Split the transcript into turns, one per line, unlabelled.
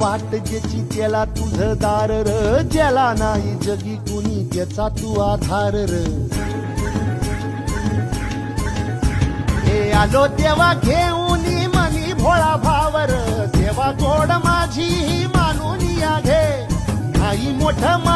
वाट ज्याची त्याला तुझं दार र ज्याला नाही जगी कुणी त्याचा तू आधार र. हे आलो तेव्हा घेऊन मनी भोळा भावर तेव्हा गोड माझी ही मानून या घे. नाही मोठ मा